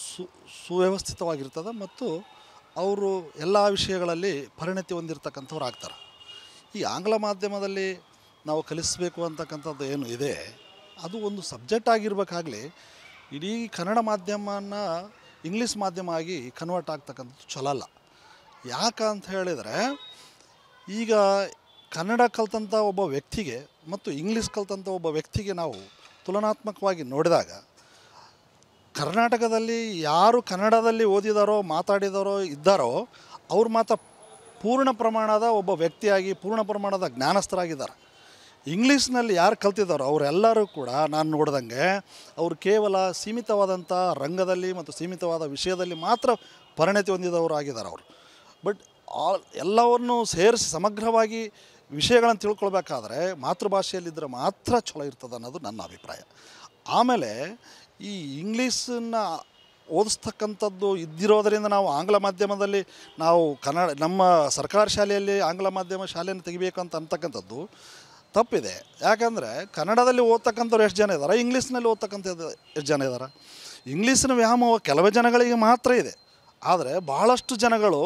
ಸು, ಸುವ್ಯವಸ್ಥಿತವಾಗಿರ್ತದೆ ಮತ್ತು ಅವರು ಎಲ್ಲ ವಿಷಯಗಳಲ್ಲಿ ಪರಿಣತಿ ಹೊಂದಿರತಕ್ಕಂಥವ್ರು ಆಗ್ತಾರೆ ಈ ಆಂಗ್ಲ ಮಾಧ್ಯಮದಲ್ಲಿ ನಾವು ಕಲಿಸಬೇಕು ಅಂತಕ್ಕಂಥದ್ದು ಏನು ಇದೆ, ಅದು ಒಂದು ಸಬ್ಜೆಕ್ಟ್ ಆಗಿರಬೇಕಾಗಲಿ, ಇಡೀ ಕನ್ನಡ ಮಾಧ್ಯಮನ ಇಂಗ್ಲೀಷ್ ಮಾಧ್ಯಮ ಆಗಿ ಕನ್ವರ್ಟ್ ಆಗ್ತಕ್ಕಂಥದ್ದು ಚಲೋ ಅಲ್ಲ ಯಾಕೆ ಅಂತ ಹೇಳಿದರೆ, ಈಗ ಕನ್ನಡ ಕಲ್ತಂಥ ಒಬ್ಬ ವ್ಯಕ್ತಿಗೆ ಮತ್ತು ಇಂಗ್ಲೀಷ್ ಕಲ್ತಂಥ ಒಬ್ಬ ವ್ಯಕ್ತಿಗೆ ನಾವು ತುಲನಾತ್ಮಕವಾಗಿ ನೋಡಿದಾಗ, ಕರ್ನಾಟಕದಲ್ಲಿ ಯಾರು ಕನ್ನಡದಲ್ಲಿ ಓದಿದಾರೋ, ಮಾತಾಡಿದಾರೋ, ಇದ್ದಾರೋ, ಅವ್ರು ಮಾತ್ರ ಪೂರ್ಣ ಪ್ರಮಾಣದ ಒಬ್ಬ ವ್ಯಕ್ತಿಯಾಗಿ, ಪೂರ್ಣ ಪ್ರಮಾಣದ ಜ್ಞಾನಸ್ಥರಾಗಿದ್ದಾರೆ. ಇಂಗ್ಲೀಷ್ನಲ್ಲಿ ಯಾರು ಕಲ್ತಿದ್ದಾರೋ, ಅವರೆಲ್ಲರೂ ಕೂಡ ನಾನು ನೋಡ್ದಂಗೆ ಅವರು ಕೇವಲ ಸೀಮಿತವಾದಂಥ ರಂಗದಲ್ಲಿ ಮತ್ತು ಸೀಮಿತವಾದ ವಿಷಯದಲ್ಲಿ ಮಾತ್ರ ಪರಿಣತಿ ಹೊಂದಿದವರು ಆಗಿದ್ದಾರೆ ಅವರು. ಬಟ್ ಆ ಎಲ್ಲವನ್ನು ಸೇರಿಸಿ ಸಮಗ್ರವಾಗಿ ವಿಷಯಗಳನ್ನು ತಿಳ್ಕೊಳ್ಬೇಕಾದ್ರೆ ಮಾತೃಭಾಷೆಯಲ್ಲಿದ್ದರೆ ಮಾತ್ರ ಚಲೋ ಇರ್ತದೆ ಅನ್ನೋದು ನನ್ನ ಅಭಿಪ್ರಾಯ. ಆಮೇಲೆ ಈ ಇಂಗ್ಲೀಷನ್ನ ಓದಿಸ್ತಕ್ಕಂಥದ್ದು ಇದ್ದಿರೋದರಿಂದ ನಾವು ಆಂಗ್ಲ ಮಾಧ್ಯಮದಲ್ಲಿ ನಾವು ಕನ್ನಡ, ನಮ್ಮ ಸರ್ಕಾರಿ ಶಾಲೆಯಲ್ಲಿ ಆಂಗ್ಲ ಮಾಧ್ಯಮ ಶಾಲೆಯನ್ನು ತೆಗಿಬೇಕು ಅಂತ ಅಂತಕ್ಕಂಥದ್ದು ತಪ್ಪಿದೆ. ಯಾಕಂದರೆ ಕನ್ನಡದಲ್ಲಿ ಓದ್ತಕ್ಕಂಥವ್ರು ಎಷ್ಟು ಜನ ಇದ್ದಾರೆ ಇಂಗ್ಲೀಷ್ನಲ್ಲಿ ಓದ್ತಕ್ಕಂಥದ್ದು ಎಷ್ಟು ಜನ ಇದ್ದಾರೆ ಇಂಗ್ಲೀಷಿನ ವ್ಯಾಮೋಹ ಕೆಲವೇ ಜನಗಳಿಗೆ ಮಾತ್ರ ಇದೆ. ಆದರೆ ಭಾಳಷ್ಟು ಜನಗಳು,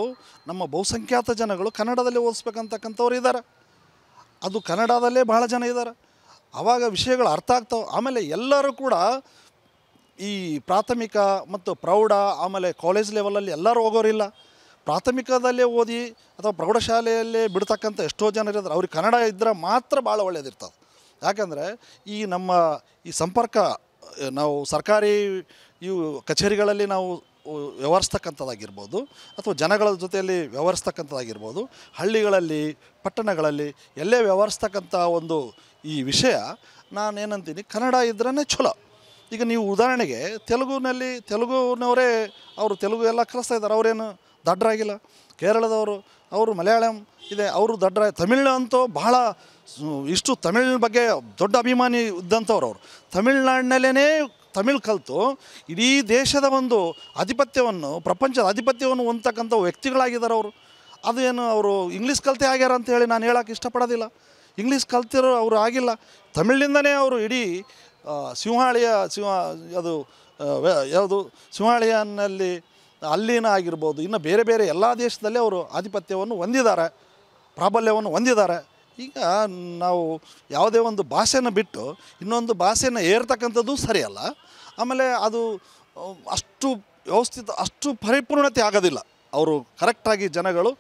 ನಮ್ಮ ಬಹುಸಂಖ್ಯಾತ ಜನಗಳು ಕನ್ನಡದಲ್ಲಿ ಓದಿಸ್ಬೇಕಂತಕ್ಕಂಥವ್ರು ಇದ್ದಾರೆ ಅದು ಕನ್ನಡದಲ್ಲೇ ಬಹಳ ಜನ ಇದ್ದಾರೆ. ಆವಾಗ ವಿಷಯಗಳು ಅರ್ಥ ಆಗ್ತಾವೆ. ಆಮೇಲೆ ಎಲ್ಲರೂ ಕೂಡ ಈ ಪ್ರಾಥಮಿಕ ಮತ್ತು ಪ್ರೌಢ, ಆಮೇಲೆ ಕಾಲೇಜ್ ಲೆವೆಲಲ್ಲಿ ಎಲ್ಲರೂ ಹೋಗೋರಿಲ್ಲ. ಪ್ರಾಥಮಿಕದಲ್ಲೇ ಓದಿ ಅಥವಾ ಪ್ರೌಢಶಾಲೆಯಲ್ಲೇ ಬಿಡ್ತಕ್ಕಂಥ ಎಷ್ಟೋ ಜನ ಇರೋದ್ರೆ ಅವ್ರಿಗೆ ಕನ್ನಡ ಇದ್ದರೆ ಮಾತ್ರ ಭಾಳ ಒಳ್ಳೆಯದಿರ್ತದೆ ಯಾಕಂದರೆ ಈ ನಮ್ಮ ಈ ಸಂಪರ್ಕ, ನಾವು ಸರ್ಕಾರಿ ಇವು ಕಚೇರಿಗಳಲ್ಲಿ ನಾವು ವ್ಯವಹರಿಸ್ತಕ್ಕಂಥದ್ದಾಗಿರ್ಬೋದು ಅಥವಾ ಜನಗಳ ಜೊತೆಯಲ್ಲಿ ವ್ಯವಹರಿಸ್ತಕ್ಕಂಥದ್ದಾಗಿರ್ಬೋದು, ಹಳ್ಳಿಗಳಲ್ಲಿ, ಪಟ್ಟಣಗಳಲ್ಲಿ ಎಲ್ಲೇ ವ್ಯವಹರಿಸ್ತಕ್ಕಂಥ ಒಂದು ಈ ವಿಷಯ, ನಾನೇನಂತೀನಿ, ಕನ್ನಡ ಇದ್ರೇ ಚಲೋ ಈಗ ನೀವು ಉದಾಹರಣೆಗೆ ತೆಲುಗುನಲ್ಲಿ, ತೆಲುಗುನವರೇ ಅವರು ತೆಲುಗು ಎಲ್ಲ ಕಲಿಸ್ತಾ ಇದ್ದಾರೆ, ಅವರೇನು ದಡ್ಡರಾಗಿಲ್ಲ ಕೇರಳದವರು, ಅವರು ಮಲಯಾಳಂ ಇದೆ, ಅವರು ದಡ್ಡರ ತಮಿಳು ಅಂತೂ ಬಹಳ ಇಷ್ಟು ತಮಿಳಿನ ಬಗ್ಗೆ ದೊಡ್ಡ ಅಭಿಮಾನಿ ಇದ್ದಂಥವ್ರು ಅವರು. ತಮಿಳ್ನಾಡಿನಲ್ಲೇ ತಮಿಳ್ ಕಲಿತು ಇಡೀ ದೇಶದ ಒಂದು ಆಧಿಪತ್ಯವನ್ನು, ಪ್ರಪಂಚದ ಆಧಿಪತ್ಯವನ್ನು ಹೊಂದ್ತಕ್ಕಂಥ ವ್ಯಕ್ತಿಗಳಾಗಿದ್ದಾರೆ ಅವರು. ಅದೇನು ಅವರು ಇಂಗ್ಲೀಷ್ ಕಲ್ತೆ ಆಗ್ಯಾರ ಅಂತ ಹೇಳಿ ನಾನು ಹೇಳೋಕೆ ಇಷ್ಟಪಡೋದಿಲ್ಲ. ಇಂಗ್ಲೀಷ್ ಕಲ್ತಿರೋ ಅವರು ಆಗಿಲ್ಲ. ತಮಿಳಿನಿಂದನೇ ಅವರು ಇಡೀ ಸಿಂಹಾಳಿಯ, ಸಿಂಹ, ಅದು ಯಾವುದು ಸಿಂಹಾಳಿಯನ್ನಲ್ಲಿ ಅಲ್ಲಿನ ಆಗಿರ್ಬೋದು, ಇನ್ನು ಬೇರೆ ಬೇರೆ ಎಲ್ಲ ದೇಶದಲ್ಲಿ ಅವರು ಆಧಿಪತ್ಯವನ್ನು ಹೊಂದಿದ್ದಾರೆ, ಪ್ರಾಬಲ್ಯವನ್ನು ಹೊಂದಿದ್ದಾರೆ. ಈಗ ನಾವು ಯಾವುದೇ ಒಂದು ಭಾಷೆನ ಬಿಟ್ಟು ಇನ್ನೊಂದು ಭಾಷೆನ ಏರ್ತಕ್ಕಂಥದ್ದು ಸರಿಯಲ್ಲ. ಆಮೇಲೆ ಅದು ಅಷ್ಟು ವ್ಯವಸ್ಥಿತ, ಅಷ್ಟು ಪರಿಪೂರ್ಣತೆ ಆಗೋದಿಲ್ಲ. ಅವರು ಕರೆಕ್ಟಾಗಿ ಜನಗಳು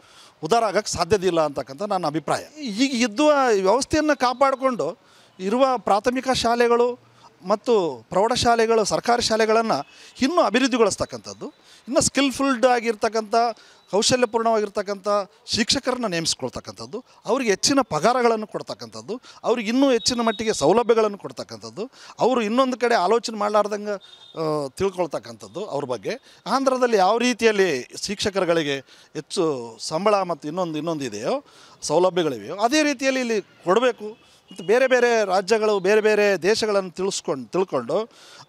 ಉದಾರ ಆಗೋಕ್ಕೆ ಸಾಧ್ಯದಿಲ್ಲ ಅಂತಕ್ಕಂಥ ನನ್ನ ಅಭಿಪ್ರಾಯ. ಈಗ ಇದ್ದುವ ವ್ಯವಸ್ಥೆಯನ್ನು ಕಾಪಾಡಿಕೊಂಡು ಇರುವ ಪ್ರಾಥಮಿಕ ಶಾಲೆಗಳು ಮತ್ತು ಪ್ರೌಢಶಾಲೆಗಳು, ಸರ್ಕಾರಿ ಶಾಲೆಗಳನ್ನು ಇನ್ನೂ ಅಭಿವೃದ್ಧಿಗೊಳಿಸ್ತಕ್ಕಂಥದ್ದು, ಇನ್ನೂ ಸ್ಕಿಲ್ಫುಲ್ಡ್ ಆಗಿರ್ತಕ್ಕಂಥ ಕೌಶಲ್ಯಪೂರ್ಣವಾಗಿರ್ತಕ್ಕಂಥ ಶಿಕ್ಷಕರನ್ನ ನೇಮಿಸ್ಕೊಳ್ತಕ್ಕಂಥದ್ದು, ಅವ್ರಿಗೆ ಹೆಚ್ಚಿನ ಪಗಾರಗಳನ್ನು ಕೊಡ್ತಕ್ಕಂಥದ್ದು, ಅವ್ರಿಗೆ ಇನ್ನೂ ಹೆಚ್ಚಿನ ಮಟ್ಟಿಗೆ ಸೌಲಭ್ಯಗಳನ್ನು ಕೊಡ್ತಕ್ಕಂಥದ್ದು, ಅವರು ಇನ್ನೊಂದು ಕಡೆ ಆಲೋಚನೆ ಮಾಡಲಾರ್ದಂಗೆ ತಿಳ್ಕೊಳ್ತಕ್ಕಂಥದ್ದು ಅವ್ರ ಬಗ್ಗೆ. ಆಂಧ್ರದಲ್ಲಿ ಯಾವ ರೀತಿಯಲ್ಲಿ ಶಿಕ್ಷಕರುಗಳಿಗೆ ಹೆಚ್ಚು ಸಂಬಳ ಮತ್ತು ಇನ್ನೊಂದು ಇನ್ನೊಂದು ಇದೆಯೋ, ಸೌಲಭ್ಯಗಳಿವೆಯೋ, ಅದೇ ರೀತಿಯಲ್ಲಿ ಇಲ್ಲಿ ಕೊಡಬೇಕು. ಮತ್ತು ಬೇರೆ ಬೇರೆ ರಾಜ್ಯಗಳು, ಬೇರೆ ಬೇರೆ ದೇಶಗಳನ್ನು ತಿಳಿಸ್ಕೊಂಡು, ತಿಳ್ಕೊಂಡು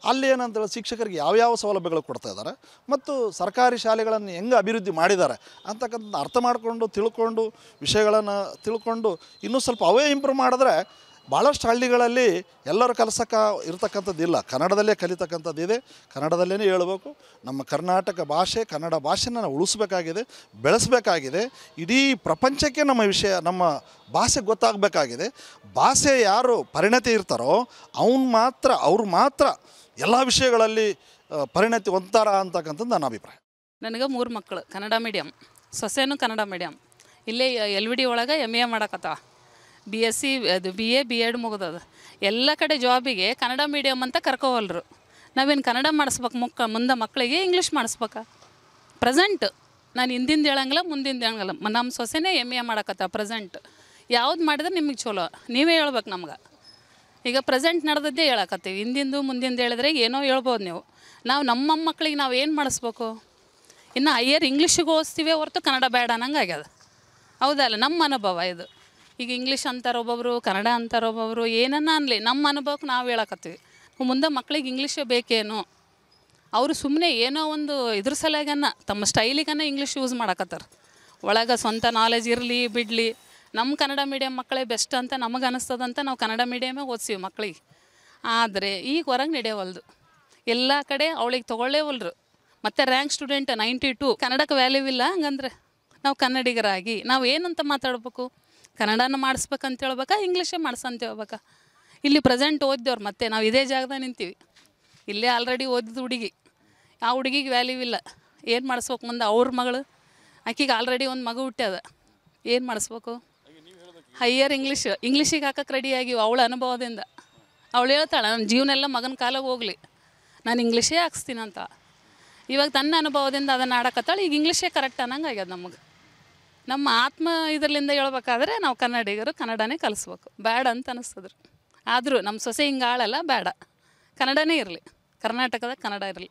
ಅಲ್ಲಿ ಏನಂತೇಳಿ ಶಿಕ್ಷಕರಿಗೆ ಯಾವ್ಯಾವ ಸೌಲಭ್ಯಗಳು ಕೊಡ್ತಾ ಇದ್ದಾರೆ ಮತ್ತು ಸರ್ಕಾರಿ ಶಾಲೆಗಳನ್ನು ಹೆಂಗೆ ಅಭಿವೃದ್ಧಿ ಮಾಡಿದ್ದಾರೆ ಅಂತಕ್ಕಂಥ ಅರ್ಥ ಮಾಡಿಕೊಂಡು, ತಿಳ್ಕೊಂಡು, ವಿಷಯಗಳನ್ನು ತಿಳ್ಕೊಂಡು ಇನ್ನೂ ಸ್ವಲ್ಪ ಅವೇ ಇಂಪ್ರೂವ್ ಮಾಡಿದ್ರೆ ಭಾಳಷ್ಟು ಹಳ್ಳಿಗಳಲ್ಲಿ ಎಲ್ಲರೂ ಕಲಿಸೋಕೆ ಇರತಕ್ಕಂಥದ್ದಿಲ್ಲ ಕನ್ನಡದಲ್ಲೇ ಕಲಿತಕ್ಕಂಥದ್ದು ಇದೆ. ಕನ್ನಡದಲ್ಲೇ ಹೇಳಬೇಕು. ನಮ್ಮ ಕರ್ನಾಟಕ ಭಾಷೆ, ಕನ್ನಡ ಭಾಷೆನ ನಾವು ಉಳಿಸ್ಬೇಕಾಗಿದೆ, ಬೆಳೆಸಬೇಕಾಗಿದೆ. ಇಡೀ ಪ್ರಪಂಚಕ್ಕೆ ನಮ್ಮ ವಿಷಯ, ನಮ್ಮ ಭಾಷೆ ಗೊತ್ತಾಗಬೇಕಾಗಿದೆ. ಭಾಷೆ ಯಾರು ಪರಿಣತಿ ಇರ್ತಾರೋ ಅವನು ಮಾತ್ರ, ಅವ್ರು ಮಾತ್ರ ಎಲ್ಲ ವಿಷಯಗಳಲ್ಲಿ ಪರಿಣತಿ ಹೊಂದ್ತಾರ ಅಂತಕ್ಕಂಥದ್ದು ನನ್ನ ಅಭಿಪ್ರಾಯ. ನನಗೆ ಮೂರು ಮಕ್ಕಳು. ಕನ್ನಡ ಮೀಡಿಯಮ್ ಸೊಸೆನೂ ಕನ್ನಡ ಮೀಡಿಯಮ್ ಇಲ್ಲೇ ಎಲ್ ವಿ ಡಿ ಒಳಗೆ ಎಂ ಎ ಮಾಡಕತ್ತಾವ ಬಿ ಎಸ್ ಸಿ ಅದು ಬಿ ಎ ಬಿ ಎಡ್ ಮುಗಿದದ. ಎಲ್ಲ ಕಡೆ ಜಾಬಿಗೆ ಕನ್ನಡ ಮೀಡಿಯಮ್ ಅಂತ ಕರ್ಕೋವಲ್ರು. ನಾವೇನು ಕನ್ನಡ ಮಾಡಿಸ್ಬೇಕು ಮುಕ್ಕ ಮುಂದೆ ಮಕ್ಕಳಿಗೆ ಇಂಗ್ಲೀಷ್ ಮಾಡಿಸ್ಬೇಕಾ. ಪ್ರೆಸೆಂಟ್ ನಾನು ಹಿಂದಿಂದ ಹೇಳಂಗಿಲ್ಲ, ಮುಂದಿಂದ ಹೇಳಂಗಿಲ್ಲ. ನಮ್ಮ ಸೊಸೆನೇ ಎಂ ಎ ಮಾಡಕತ್ತ ಪ್ರೆಸೆಂಟ್ ಯಾವ್ದು ಮಾಡಿದ್ರೆ ನಿಮಗೆ ಚಲೋ. ನೀವೇ ಹೇಳ್ಬೇಕು ನಮ್ಗೆ. ಈಗ ಪ್ರೆಸೆಂಟ್ ನಡೆದದ್ದೇ ಹೇಳಕತ್ತೀವಿ. ಹಿಂದಿಂದು, ಮುಂದಿಂದು ಹೇಳಿದ್ರೆ ಏನೋ ಹೇಳ್ಬೋದು ನೀವು. ನಾವು ನಮ್ಮ ಮಕ್ಕಳಿಗೆ ನಾವು ಏನು ಮಾಡಿಸ್ಬೇಕು? ಇನ್ನು ಹೈಯರ್ ಇಂಗ್ಲೀಷಿಗೆ ಓದಿಸ್ತೀವಿ ಹೊರತು ಕನ್ನಡ ಬೇಡ ಅನ್ನಂಗೆ ಆಗ್ಯದ. ಹೌದಲ್ಲ? ನಮ್ಮ ಅನುಭವ ಇದು. ಈಗ ಇಂಗ್ಲೀಷ್ ಅಂತಾರೆ ಒಬ್ಬೊಬ್ಬರು ಕನ್ನಡ ಅಂತಾರೆ ಒಬ್ಬೊಬ್ಬರು ಏನನ್ನ ಅನ್ನಲಿ ನಮ್ಮ ಅನುಭವಕ್ಕೆ ನಾವು ಹೇಳಕತ್ತೀವಿ. ಮುಂದೆ ಮಕ್ಳಿಗೆ ಇಂಗ್ಲೀಷೇ ಬೇಕೇನು, ಅವರು ಸುಮ್ಮನೆ ಏನೋ ಒಂದು ಇದ್ರ ಸಲಗನ್ನ ತಮ್ಮ ಸ್ಟೈಲಿಗನ್ನ ಇಂಗ್ಲೀಷ್ ಯೂಸ್ ಮಾಡಕತ್ತಾರ. ಒಳಗೆ ಸ್ವಂತ ನಾಲೆಜ್ ಇರಲಿ, ಬಿಡಲಿ ನಮ್ಮ ಕನ್ನಡ ಮೀಡಿಯಮ್ ಮಕ್ಕಳೇ ಬೆಸ್ಟ್ ಅಂತ ನಮಗೆ ಅನಿಸ್ತದಂತ ನಾವು ಕನ್ನಡ ಮೀಡಿಯಮೇ ಓದಿಸಿವಿ ಮಕ್ಕಳಿಗೆ ಆದರೆ ಈಗ ಹೊರಗೆ ನಡೆಯವಲ್ದು. ಎಲ್ಲ ಕಡೆ ಅವಳಿಗೆ ತೊಗೊಳ್ಳೇವಲ್ರು. ಮತ್ತು ರ್ಯಾಂಕ್ ಸ್ಟೂಡೆಂಟ್ ನೈಂಟಿ ಟು ಕನ್ನಡಕ್ಕೆ ವ್ಯಾಲ್ಯೂ ಇಲ್ಲ ಹಂಗಂದ್ರೆ, ನಾವು ಕನ್ನಡಿಗರಾಗಿ, ನಾವು ಏನಂತ ಮಾತಾಡ್ಬೇಕು? ಕನ್ನಡನ ಮಾಡಿಸ್ಬೇಕಂತ ಹೇಳ್ಬೇಕಾ, ಇಂಗ್ಲೀಷೇ ಮಾಡಿಸಂತ ಹೇಳ್ಬೇಕಾ? ಇಲ್ಲಿ ಪ್ರೆಸೆಂಟ್ ಓದಿದವ್ರು ಮತ್ತೆ, ನಾವು ಇದೇ ಜಾಗದಾಗ ನಿಂತೀವಿ. ಇಲ್ಲೇ ಆಲ್ರೆಡಿ ಓದಿದ ಹುಡುಗಿ. ಆ ಹುಡುಗಿಗೆ ವ್ಯಾಲ್ಯೂ ಇಲ್ಲ. ಏನು ಮಾಡಿಸ್ಬೇಕು ಮುಂದೆ ಅವ್ರ ಮಗಳು? ಆಕಿಗೆ ಆಲ್ರೆಡಿ ಒಂದು ಮಗು ಹುಟ್ಟ್ಯದ. ಏನು ಮಾಡಿಸ್ಬೇಕು? ಹೈಯರ್ ಇಂಗ್ಲೀಷ್ ಇಂಗ್ಲೀಷಿಗೆ ಹಾಕಕ್ಕೆ ರೆಡಿ ಆಗಿವು ಅವಳ ಅನುಭವದಿಂದ. ಅವಳು ಹೇಳ್ತಾಳೆ ನನ್ನ ಜೀವನ ಎಲ್ಲ ಮಗನ ಕಾಲಾಗ ಹೋಗ್ಲಿ. ನಾನು ಇಂಗ್ಲೀಷೇ ಹಾಕ್ಸ್ತೀನಂತ. ಇವಾಗ ತನ್ನ ಅನುಭವದಿಂದ ಅದನ್ನು ಆಡಕತ್ತಾಳೆ, ಈಗ ಇಂಗ್ಲೀಷೇ ಕರೆಕ್ಟ್ ಅನ್ನಂಗೆ ಆಗ್ಯದ ನಮಗೆ. ನಮ್ಮ ಆತ್ಮ ಇದರಲ್ಲಿಂದ ಹೇಳ್ಬೇಕಾದ್ರೆ ನಾವು ಕನ್ನಡಿಗರು ಕನ್ನಡನೇ ಕಲಿಸ್ಬೇಕು. ಬೇಡ ಅಂತ ಅನಿಸ್ತದ್ರು. ಆದರೂ ನಮ್ಮ ಸೊಸೆ ಹಿಂಗೆ ಆಳಲ್ಲ ಬೇಡ ಕನ್ನಡನೇ ಇರಲಿ. ಕರ್ನಾಟಕದ ಕನ್ನಡ ಇರಲಿ.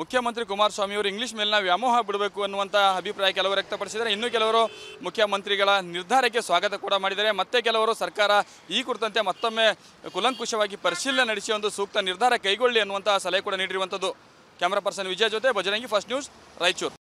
ಮುಖ್ಯಮಂತ್ರಿ ಕುಮಾರಸ್ವಾಮಿ ಅವರು ಇಂಗ್ಲಿಷ್ ಮೇಲಿನ ವ್ಯಾಮೋಹ ಬಿಡಬೇಕು ಅನ್ನುವಂಥ ಅಭಿಪ್ರಾಯ ಕೆಲವರು ವ್ಯಕ್ತಪಡಿಸಿದರೆ ಇನ್ನು ಕೆಲವರು ಮುಖ್ಯಮಂತ್ರಿಗಳ ನಿರ್ಧಾರಕ್ಕೆ ಸ್ವಾಗತ ಕೂಡ ಮಾಡಿದ್ದಾರೆ. ಮತ್ತೆ ಕೆಲವರು ಸರ್ಕಾರ ಈ ಕುರಿತಂತೆ ಮತ್ತೊಮ್ಮೆ ಕುಲಂಕುಷವಾಗಿ ಪರಿಶೀಲನೆ ನಡೆಸಿ ಒಂದು ಸೂಕ್ತ ನಿರ್ಧಾರ ಕೈಗೊಳ್ಳಿ ಅನ್ನುವಂಥ ಸಲಹೆ ಕೂಡ ನೀಡಿರುವಂಥದ್ದು. ಕ್ಯಾಮರಾ ಪರ್ಸನ್ ವಿಜಯ್ ಜೊತೆ ಬಜರಂಗಿ ಫಸ್ಟ್ ನ್ಯೂಸ್ ರಾಯಚೂರು.